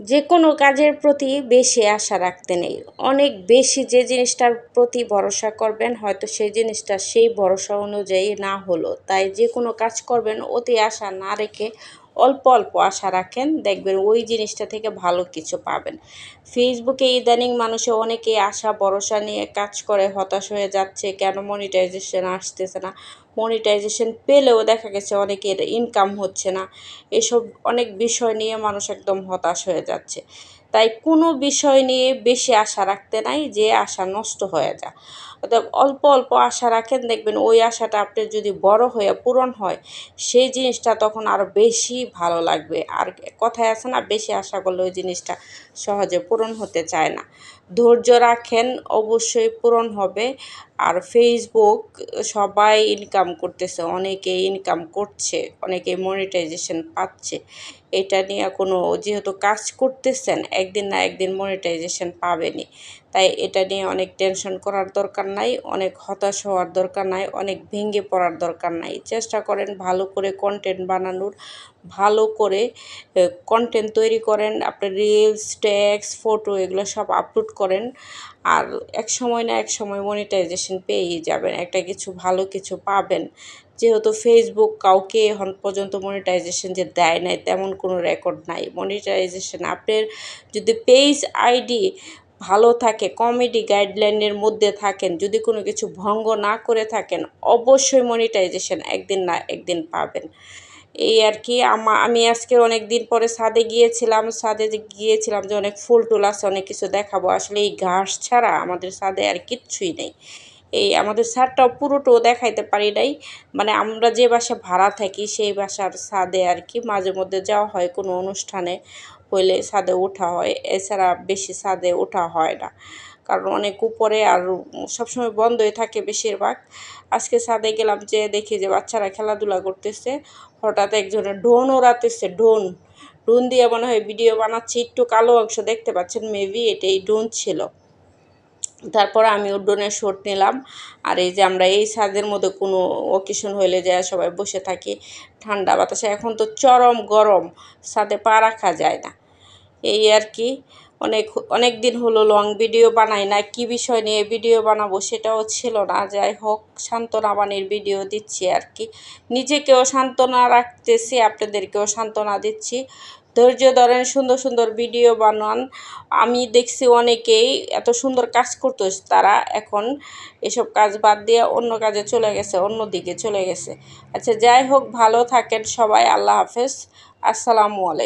যে কোনো কাজের প্রতি বেশি আশা রাখতে নেই। অনেক বেশি যে জিনিসটার প্রতি ভরসা করবেন, হয়তো সেই জিনিসটা সেই ভরসা অনুযায়ী না হলো, তাই যে কোনো কাজ করবেন, অতি আশা না রেখে অল্প অল্প আশা রাখেন। দেখবেন ওই জিনিসটা থেকে ভালো কিছু পাবেন। ফেসবুকে ইদানিং মানুষে অনেকে আশা, ভরসা নিয়ে কাজ করে, হতাশ হয়ে যাচ্ছে। কেন মনিটাইজেশন আসতেছে না? মনিটাইজেশন পেলেও দেখা গেছে অনেকের ইনকাম হচ্ছে না। এসব অনেক বিষয় নিয়ে মানুষ একদম হতাশ হয়ে যাচ্ছে। তাই কোনো বিষয় নিয়ে বেশি আশা রাখতে নাই যে আশা নষ্ট হয়ে যায় অর্থাৎ অল্প অল্প আশা রাখেন, দেখবেন ওই আশাটা আপনার যদি বড় হয়ে পূরণ হয়, সেই জিনিসটা তখন আরও বেশি ভালো লাগবে। আর কথায় আছে না, বেশি আশা করলে ওই জিনিসটা সহজে পূরণ হতে চায় না। ধৈর্য রাখেন, অবশ্যই পূরণ হবে। আর ফেসবুক সবাই ইনকাম করতেছে, অনেকে ইনকাম করছে, অনেকে মনিটাইজেশন পাচ্ছে। এটা নিয়ে কোনো যেহেতু কাজ করতেছেন একদিন না একদিন মনিটাইজেশন পাবেনই। তাই এটা নিয়ে অনেক টেনশন করার দরকার নাই, অনেক হতাশ হওয়ার দরকার নাই, অনেক ভেঙে পড়ার দরকার নাই। চেষ্টা করেন ভালো করে কন্টেন্ট বানানোর, ভালো করে কন্টেন্ট তৈরি করেন, আপনার রিলস ট্যাক্স ফটো এগুলো সব আপলোড করেন। আর এক সময় না এক সময় মনিটাইজেশন পেয়েই যাবেন, একটা কিছু ভালো কিছু পাবেন। যেহেতু ফেসবুক কাউকে এখন পর্যন্ত মনিটাইজেশন যে দেয় নাই, তেমন কোনো রেকর্ড নাই। মনিটাইজেশন আপনার যদি পেজ আইডি ভালো থাকে কমেডি গাইডলাইনের মধ্যে থাকেন, যদি কোনো কিছু ভঙ্গ না করে থাকেন, অবশ্যই মনিটাইজেশন একদিন না একদিন পাবেন। এই আর কি, আমা, আমি আজকে অনেক দিন পরে সাদে গিয়েছিলাম সাদে যে গিয়েছিলাম যে অনেক ফুল টুল আছে, অনেক কিছু দেখাবো। আসলে এই ঘাস ছাড়া আমাদের সাদে আর কিচ্ছুই নেই। এই আমাদের ছাদটাও পুরোটাও দেখাইতে পারি নাই। মানে আমরা যে বাসা ভাড়া থাকি সেই বাসার ছাদে আর কি মাঝে মধ্যে যাওয়া হয় কোনো অনুষ্ঠানে হইলে ছাদে ওঠা হয়। এছাড়া বেশি ছাদে ওঠা হয় না। কারণ অনেক উপরে আর সবসময় বন্ধই থাকে বেশিরভাগ। আজকে ছাদে গেলাম যে দেখি যে বাচ্চারা খেলাধুলা করতেছে। হঠাৎ একজনের ড্রোন ওড়াতেছে, ড্রোন। ড্রোন দিয়ে মনে হয় ভিডিও বানাচ্ছে, একটু কালো অংশ দেখতে পাচ্ছেন মেবি এটাই ড্রোন ছিল। তারপর আমি ড্রোনের শট নিলাম। আর এই যে আমরা এই ছাদের মধ্যে কোনো অকেশন হইলে যায় সবাই বসে থাকি, ঠান্ডা বাতাসে, এখন তো চরম গরম ছাদে পা রাখা যায় না। এই আর কি, অনেক অনেক দিন হলো লং ভিডিও বানাই না কি বিষয় নিয়ে ভিডিও বানাবো সেটাও ছিল না। যাই হোক, সান্ত্বনা বাণীর ভিডিও দিচ্ছি আর কি। নিজেকেও সান্ত্বনা রাখতেছি, আপনাদেরকেও সান্ত্বনা দিচ্ছি। ধৈর্য ধরেন, সুন্দর সুন্দর ভিডিও বানান। আমি দেখছি অনেকেই এত সুন্দর কাজ করতো, তারা এখন এসব কাজ বাদ দিয়ে অন্য কাজে চলে গেছে, অন্য দিকে চলে গেছে। আচ্ছা যাই হোক, ভালো থাকেন সবাই, আল্লাহ হাফেজ। আসসালামু আলাইকুম।